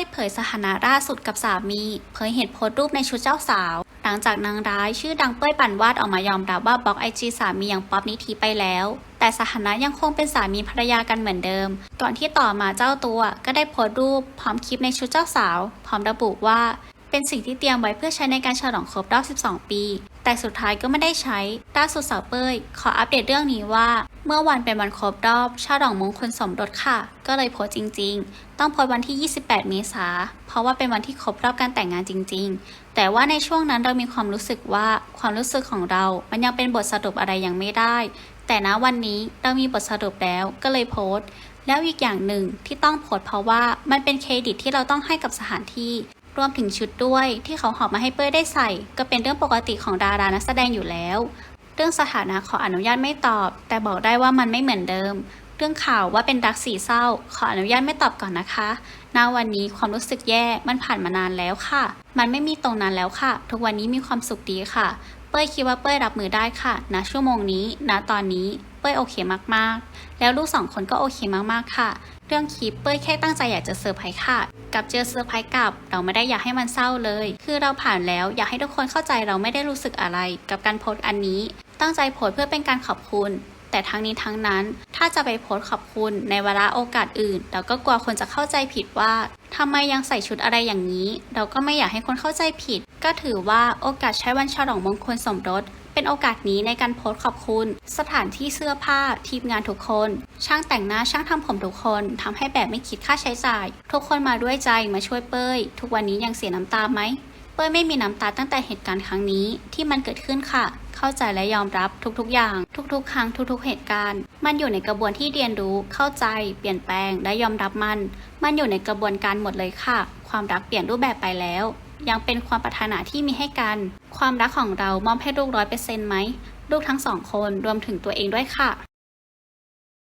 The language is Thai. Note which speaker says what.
Speaker 1: ยเผยสถานะล่าสุดกับสามี เผยเหตุโพสต์รูปในชุดเจ้าสาว หลังจากนางร้ายชื่อดังเป้ยปั่นวาดออกมายอมรับว่าบล็อกไอจีสามีอย่างป๊อปนิธิไปแล้ว แต่สถานะยังคงเป็นสามีภรรยากันเหมือนเดิม ก่อนที่ต่อมาเจ้าตัวก็ได้โพสต์รูป พร้อมคลิปในชุดเจ้าสาว พร้อมระบุว่าเป็นสิ่งที่เตรียมไว้เพื่อใช้ในการฉลองครบรอบ 12 ปี แต่สุดท้ายก็ไม่ได้ใช้ล่าสุดสาวเป้ย ขออัปเดตเรื่องนี้ว่า เมื่อวันเป็นวันครบรอบฉลองมงคลสมรสค่ะ ก็เลยโพสจริง ๆ ต้องโพสวันที่ 28 เมษาเพราะว่าเป็นวันที่ครบรอบการแต่งงานจริง ๆ แต่ว่าในช่วงนั้นเรามีความรู้สึกว่าความรู้สึกของเรา มันยังเป็นบทสรุปอะไรยังไม่ได้ แต่ณวันนี้เรามีบทสรุปแล้วก็เลยโพสแล้วอีกอย่างหนึ่งที่ต้องโพสเพราะว่ามันเป็นเครดิตที่เราต้องให้กับสถานที่ รวมถึงชุดด้วยที่เขาหอบมาให้เป้ยได้ใส่ ก็เป็นเรื่องปกติของดารานักแสดงอยู่แล้ว เรื่องสถานะขออนุญาตไม่ตอบ แต่บอกได้ว่ามันไม่เหมือนเดิม เรื่องข่าวว่าเป็นรักสีเศร้า ขออนุญาตไม่ตอบก่อนนะคะณวันนี้ความรู้สึกแย่มันผ่านมานานแล้วค่ะ มันไม่มีตรงนั้นแล้วค่ะ ทุกวันนี้มีความสุขดีค่ะ เป้ยคิดว่าเป้ยรับมือได้ค่ะณชั่วโมงนี้ณตอนนี้เป้ยโอเคมากๆ แล้วลูกสองคนก็โอเคมากๆค่ะ เรื่องคลิปเป้ยแค่ตั้งใจอยากจะเซอร์ไพรส์ค่ะกับเจอเซอร์ไพรส์กลับ เราไม่ได้อยากให้มันเศร้าเลย คือเราผ่านแล้วอยากให้ทุกคนเข้าใจเราไม่ได้รู้สึกอะไร กับการโพสต์อันนี้ ตั้งใจโพสต์เพื่อเป็นการขอบคุณ แต่ทั้งนี้ทั้งนั้น ถ้าจะไปโพสต์ขอบคุณในเวลาโอกาสอื่น เราก็กลัวคนจะเข้าใจผิดว่าทำไมยังใส่ชุดอะไรอย่างนี้ เราก็ไม่อยากให้คนเข้าใจผิด ก็ถือว่าโอกาสใช้วันฉลองมงคลสมรส เป็นโอกาสนี้ในการโพสต์ขอบคุณ สถานที่เสื้อผ้าทีมงานทุกคน ช่างแต่งหน้าช่างทำผมทุกคนทำให้แบบไม่คิดค่าใช้จ่าย ทุกคนมาด้วยใจมาช่วยเป้ย ทุกวันนี้ยังเสียน้ำตาไหมเป้ยไม่มีน้ำตาตั้งแต่เหตุการณ์ครั้งนี้ที่มันเกิดขึ้นค่ะ เข้าใจและยอมรับทุกๆ อย่าง ทุกๆ ครั้งทุกๆ เหตุการณ์ มันอยู่ในกระบวนที่เรียนรู้ เข้าใจ เปลี่ยนแปลงและยอมรับมัน มันอยู่ในกระบวนการหมดเลยค่ะ ความรักเปลี่ยนรูปแบบไปแล้ว ยังเป็นความปรารถนาที่มีให้กัน ความรักของเรามอบให้ลูกร้อยเปอร์เซ็นต์ไหม ลูกทั้งสองคนรวมถึงตัวเองด้วยค่ะ